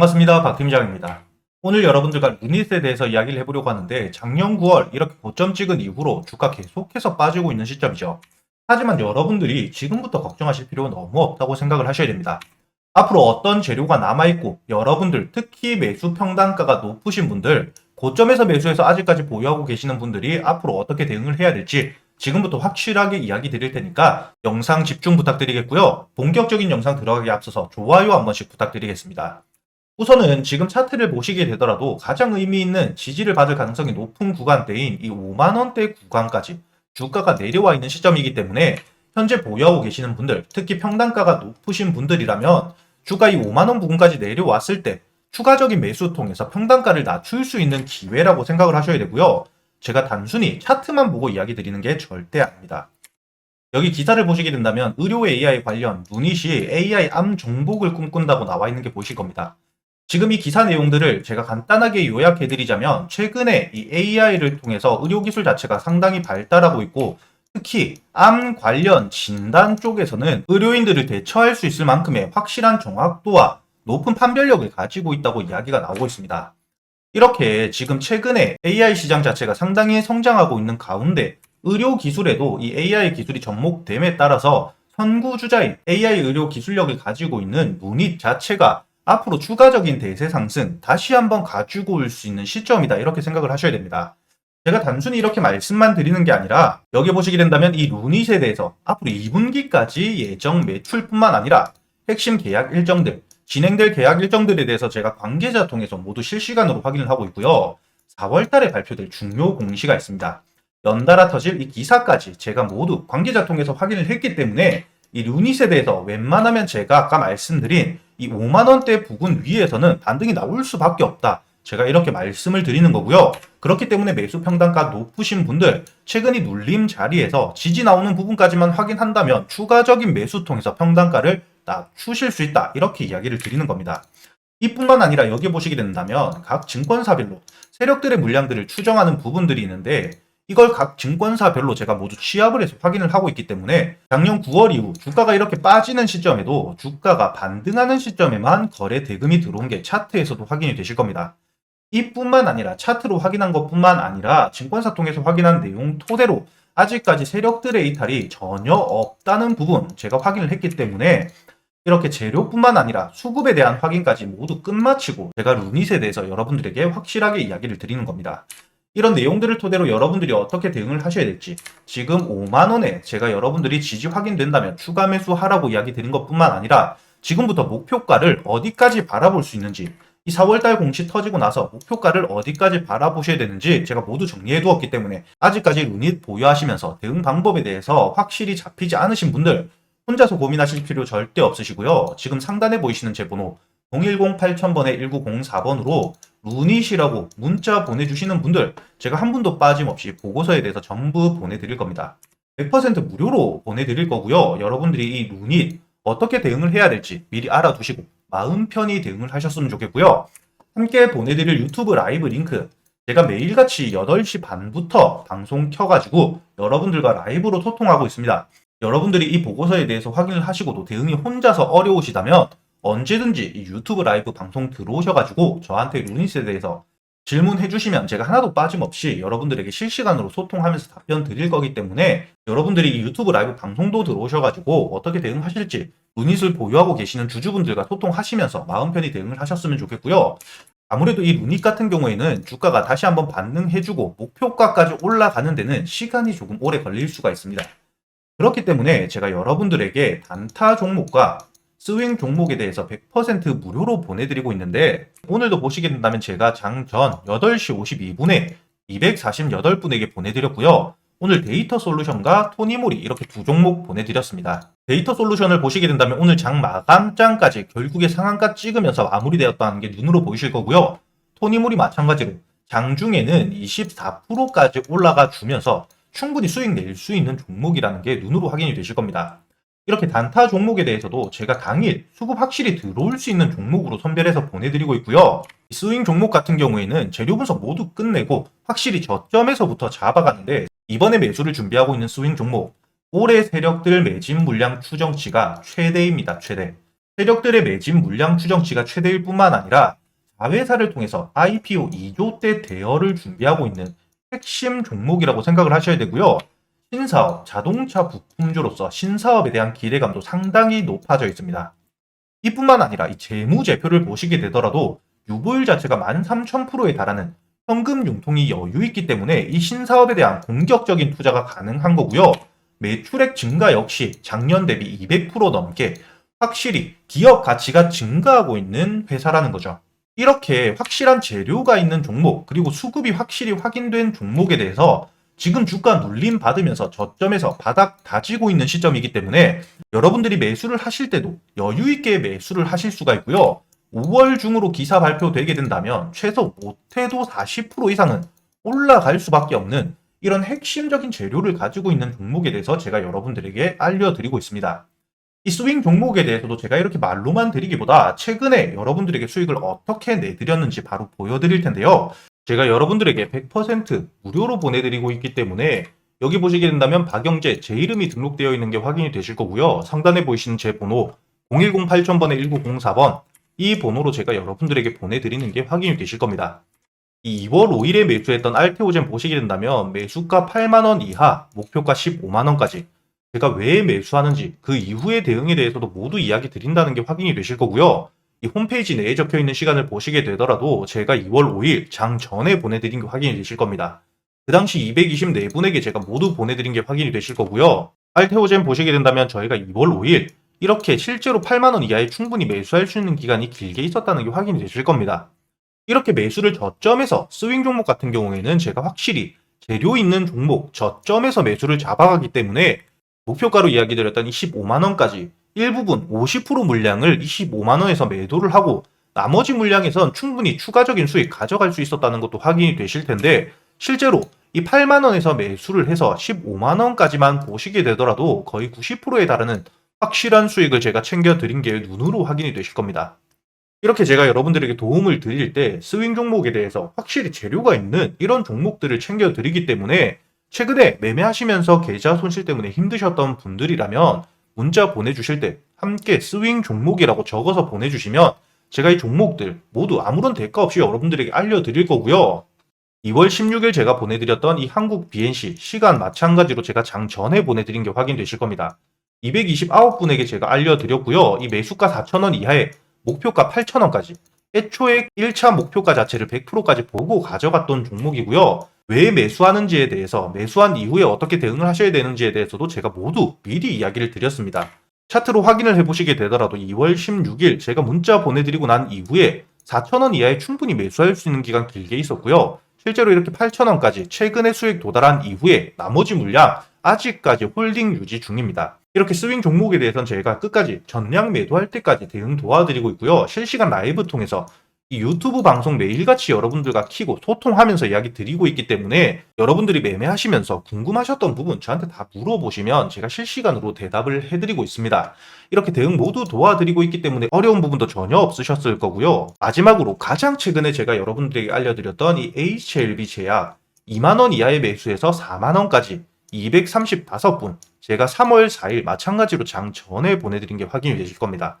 반갑습니다. 박 팀장입니다. 오늘 여러분들과 루닛에 대해서 이야기를 해보려고 하는데 작년 9월 이렇게 고점 찍은 이후로 주가 계속해서 빠지고 있는 시점이죠. 하지만 여러분들이 지금부터 걱정하실 필요는 너무 없다고 생각을 하셔야 됩니다. 앞으로 어떤 재료가 남아있고 여러분들 특히 매수 평단가가 높으신 분들 고점에서 매수해서 아직까지 보유하고 계시는 분들이 앞으로 어떻게 대응을 해야 될지 지금부터 확실하게 이야기 드릴 테니까 영상 집중 부탁드리겠고요. 본격적인 영상 들어가기 앞서서 좋아요 한 번씩 부탁드리겠습니다. 우선은 지금 차트를 보시게 되더라도 가장 의미 있는 지지를 받을 가능성이 높은 구간대인 이 5만원대 구간까지 주가가 내려와 있는 시점이기 때문에 현재 보유하고 계시는 분들, 특히 평단가가 높으신 분들이라면 주가 이 5만원 부근까지 내려왔을 때 추가적인 매수 통해서 평단가를 낮출 수 있는 기회라고 생각을 하셔야 되고요. 제가 단순히 차트만 보고 이야기 드리는 게 절대 아닙니다. 여기 기사를 보시게 된다면 의료 AI 관련 루닛이 AI 암 정복을 꿈꾼다고 나와 있는 게 보실 겁니다. 지금 이 기사 내용들을 제가 간단하게 요약해 드리자면 최근에 이 AI를 통해서 의료 기술 자체가 상당히 발달하고 있고 특히 암 관련 진단 쪽에서는 의료인들을 대처할 수 있을 만큼의 확실한 정확도와 높은 판별력을 가지고 있다고 이야기가 나오고 있습니다. 이렇게 지금 최근에 AI 시장 자체가 상당히 성장하고 있는 가운데 의료 기술에도 이 AI 기술이 접목됨에 따라서 선구주자인 AI 의료 기술력을 가지고 있는 루닛 자체가 앞으로 추가적인 대세 상승 다시 한번 가지고 올 수 있는 시점이다 이렇게 생각을 하셔야 됩니다. 제가 단순히 이렇게 말씀만 드리는 게 아니라 여기 보시게 된다면 이 루닛에 대해서 앞으로 2분기까지 예정 매출뿐만 아니라 핵심 계약 일정들 진행될 계약 일정들에 대해서 제가 관계자 통해서 모두 실시간으로 확인을 하고 있고요. 4월 달에 발표될 중요 공시가 있습니다. 연달아 터질 이 기사까지 제가 모두 관계자 통해서 확인을 했기 때문에 이 루닛에 대해서 웬만하면 제가 아까 말씀드린 이 5만원대 부근 위에서는 반등이 나올 수밖에 없다. 제가 이렇게 말씀을 드리는 거고요. 그렇기 때문에 매수 평단가 높으신 분들 최근 이 눌림 자리에서 지지 나오는 부분까지만 확인한다면 추가적인 매수 통해서 평단가를 낮추실 수 있다. 이렇게 이야기를 드리는 겁니다. 이뿐만 아니라 여기 보시게 된다면 각 증권사별로 세력들의 물량들을 추정하는 부분들이 있는데 이걸 각 증권사별로 제가 모두 취합을 해서 확인을 하고 있기 때문에 작년 9월 이후 주가가 이렇게 빠지는 시점에도 주가가 반등하는 시점에만 거래 대금이 들어온 게 차트에서도 확인이 되실 겁니다. 이뿐만 아니라 차트로 확인한 것뿐만 아니라 증권사 통해서 확인한 내용 토대로 아직까지 세력들의 이탈이 전혀 없다는 부분 제가 확인을 했기 때문에 이렇게 재료뿐만 아니라 수급에 대한 확인까지 모두 끝마치고 제가 루닛에 대해서 여러분들에게 확실하게 이야기를 드리는 겁니다. 이런 내용들을 토대로 여러분들이 어떻게 대응을 하셔야 될지 지금 5만원에 제가 여러분들이 지지 확인된다면 추가 매수하라고 이야기 드린 것뿐만 아니라 지금부터 목표가를 어디까지 바라볼 수 있는지 이 4월달 공시 터지고 나서 목표가를 어디까지 바라보셔야 되는지 제가 모두 정리해 두었기 때문에 아직까지 루닛 보유하시면서 대응 방법에 대해서 확실히 잡히지 않으신 분들 혼자서 고민하실 필요 절대 없으시고요. 지금 상단에 보이시는 제 번호 010-8000번에 1904번으로 루닛이라고 문자 보내주시는 분들 제가 한 분도 빠짐없이 보고서에 대해서 전부 보내드릴 겁니다. 100% 무료로 보내드릴 거고요. 여러분들이 이 루닛 어떻게 대응을 해야 될지 미리 알아두시고 마음 편히 대응을 하셨으면 좋겠고요. 함께 보내드릴 유튜브 라이브 링크 제가 매일같이 8시 반부터 방송 켜가지고 여러분들과 라이브로 소통하고 있습니다. 여러분들이 이 보고서에 대해서 확인을 하시고도 대응이 혼자서 어려우시다면 언제든지 이 유튜브 라이브 방송 들어오셔가지고 저한테 루닛에 대해서 질문해 주시면 제가 하나도 빠짐없이 여러분들에게 실시간으로 소통하면서 답변 드릴 거기 때문에 여러분들이 이 유튜브 라이브 방송도 들어오셔가지고 어떻게 대응하실지 루닛을 보유하고 계시는 주주분들과 소통하시면서 마음 편히 대응을 하셨으면 좋겠고요. 아무래도 이 루닛 같은 경우에는 주가가 다시 한번 반등해주고 목표가까지 올라가는 데는 시간이 조금 오래 걸릴 수가 있습니다. 그렇기 때문에 제가 여러분들에게 단타 종목과 스윙 종목에 대해서 100% 무료로 보내드리고 있는데 오늘도 보시게 된다면 제가 장전 8시 52분에 248분에게 보내드렸고요. 오늘 데이터 솔루션과 토니모리 이렇게 두 종목 보내드렸습니다. 데이터 솔루션을 보시게 된다면 오늘 장 마감장까지 결국에 상한가 찍으면서 마무리되었다는 게 눈으로 보이실 거고요. 토니모리 마찬가지로 장중에는 24%까지 올라가 주면서 충분히 수익 낼 수 있는 종목이라는 게 눈으로 확인이 되실 겁니다. 이렇게 단타 종목에 대해서도 제가 당일 수급 확실히 들어올 수 있는 종목으로 선별해서 보내드리고 있고요. 스윙 종목 같은 경우에는 재료 분석 모두 끝내고 확실히 저점에서부터 잡아가는데 이번에 매수를 준비하고 있는 스윙 종목 올해 세력들 매진 물량 추정치가 최대입니다. 최대. 세력들의 매진 물량 추정치가 최대일 뿐만 아니라 자회사를 통해서 IPO 2조 대 대여를 준비하고 있는 핵심 종목이라고 생각을 하셔야 되고요. 신사업, 자동차 부품주로서 신사업에 대한 기대감도 상당히 높아져 있습니다. 이뿐만 아니라 이 재무제표를 보시게 되더라도 유보율 자체가 13,000%에 달하는 현금 융통이 여유 있기 때문에 이 신사업에 대한 공격적인 투자가 가능한 거고요. 매출액 증가 역시 작년 대비 200% 넘게 확실히 기업 가치가 증가하고 있는 회사라는 거죠. 이렇게 확실한 재료가 있는 종목, 그리고 수급이 확실히 확인된 종목에 대해서 지금 주가 눌림 받으면서 저점에서 바닥 다지고 있는 시점이기 때문에 여러분들이 매수를 하실 때도 여유 있게 매수를 하실 수가 있고요. 5월 중으로 기사 발표되게 된다면 최소 못해도 40% 이상은 올라갈 수밖에 없는 이런 핵심적인 재료를 가지고 있는 종목에 대해서 제가 여러분들에게 알려드리고 있습니다. 이 스윙 종목에 대해서도 제가 이렇게 말로만 드리기보다 최근에 여러분들에게 수익을 어떻게 내드렸는지 바로 보여드릴 텐데요. 제가 여러분들에게 100% 무료로 보내드리고 있기 때문에 여기 보시게 된다면 박영재 제 이름이 등록되어 있는 게 확인이 되실 거고요. 상단에 보이시는 제 번호 010 8000번에 1904번 이 번호로 제가 여러분들에게 보내드리는 게 확인이 되실 겁니다. 이 2월 5일에 매수했던 알테오젠 보시게 된다면 매수가 8만원 이하, 목표가 15만원까지 제가 왜 매수하는지 그 이후의 대응에 대해서도 모두 이야기 드린다는 게 확인이 되실 거고요. 이 홈페이지 내에 적혀 있는 시간을 보시게 되더라도 제가 2월 5일 장 전에 보내드린 게 확인이 되실 겁니다. 그 당시 224분에게 제가 모두 보내드린 게 확인이 되실 거고요. 알테오젠 보시게 된다면 저희가 2월 5일 이렇게 실제로 8만원 이하에 충분히 매수할 수 있는 기간이 길게 있었다는 게 확인이 되실 겁니다. 이렇게 매수를 저점에서 스윙 종목 같은 경우에는 제가 확실히 재료 있는 종목 저점에서 매수를 잡아가기 때문에 목표가로 이야기 드렸던 25만원까지 일부분 50% 물량을 25만원에서 매도를 하고 나머지 물량에선 충분히 추가적인 수익 가져갈 수 있었다는 것도 확인이 되실 텐데 실제로 이 8만원에서 매수를 해서 15만원까지만 보시게 되더라도 거의 90%에 달하는 확실한 수익을 제가 챙겨드린 게 눈으로 확인이 되실 겁니다. 이렇게 제가 여러분들에게 도움을 드릴 때 스윙 종목에 대해서 확실히 재료가 있는 이런 종목들을 챙겨드리기 때문에 최근에 매매하시면서 계좌 손실 때문에 힘드셨던 분들이라면 문자 보내주실 때 함께 스윙 종목이라고 적어서 보내주시면 제가 이 종목들 모두 아무런 대가 없이 여러분들에게 알려드릴 거고요. 2월 16일 제가 보내드렸던 이 한국 BNC 시간 마찬가지로 제가 장 전에 보내드린 게 확인되실 겁니다. 229분에게 제가 알려드렸고요. 이 매수가 4,000원 이하에 목표가 8,000원까지 애초에 1차 목표가 자체를 100%까지 보고 가져갔던 종목이고요. 왜 매수하는지에 대해서 매수한 이후에 어떻게 대응을 하셔야 되는지에 대해서도 제가 모두 미리 이야기를 드렸습니다. 차트로 확인을 해보시게 되더라도 2월 16일 제가 문자 보내드리고 난 이후에 4,000원 이하에 충분히 매수할 수 있는 기간 길게 있었고요. 실제로 이렇게 8,000원까지 최근에 수익 도달한 이후에 나머지 물량 아직까지 홀딩 유지 중입니다. 이렇게 스윙 종목에 대해서는 저희가 끝까지 전량 매도할 때까지 대응 도와드리고 있고요. 실시간 라이브 통해서 이 유튜브 방송 매일같이 여러분들과 키고 소통하면서 이야기 드리고 있기 때문에 여러분들이 매매하시면서 궁금하셨던 부분 저한테 다 물어보시면 제가 실시간으로 대답을 해드리고 있습니다. 이렇게 대응 모두 도와드리고 있기 때문에 어려운 부분도 전혀 없으셨을 거고요. 마지막으로 가장 최근에 제가 여러분들에게 알려드렸던 이 HLB 제약 2만원 이하의 매수에서 4만원까지 235분 제가 3월 4일 마찬가지로 장 전에 보내드린 게 확인이 되실 겁니다.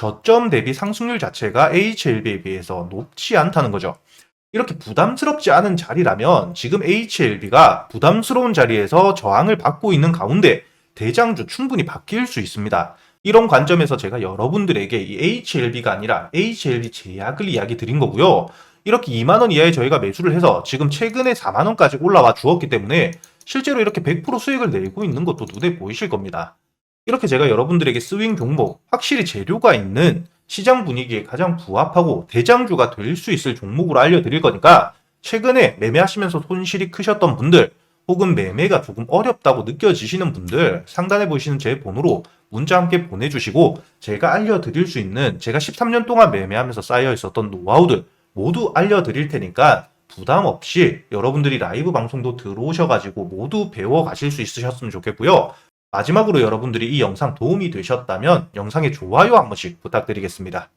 저점 대비 상승률 자체가 HLB에 비해서 높지 않다는 거죠. 이렇게 부담스럽지 않은 자리라면 지금 HLB가 부담스러운 자리에서 저항을 받고 있는 가운데 대장주 충분히 바뀔 수 있습니다. 이런 관점에서 제가 여러분들에게 이 HLB가 아니라 HLB 제약을 이야기 드린 거고요. 이렇게 2만원 이하에 저희가 매수를 해서 지금 최근에 4만원까지 올라와 주었기 때문에 실제로 이렇게 100% 수익을 내고 있는 것도 눈에 보이실 겁니다. 이렇게 제가 여러분들에게 스윙 종목, 확실히 재료가 있는 시장 분위기에 가장 부합하고 대장주가 될 수 있을 종목으로 알려드릴 거니까 최근에 매매하시면서 손실이 크셨던 분들 혹은 매매가 조금 어렵다고 느껴지시는 분들 상단에 보시는 제 번호로 문자 함께 보내주시고 제가 알려드릴 수 있는 제가 13년 동안 매매하면서 쌓여 있었던 노하우들 모두 알려드릴 테니까 부담 없이 여러분들이 라이브 방송도 들어오셔가지고 모두 배워 가실 수 있으셨으면 좋겠고요. 마지막으로 여러분들이 이 영상 도움이 되셨다면 영상에 좋아요 한 번씩 부탁드리겠습니다.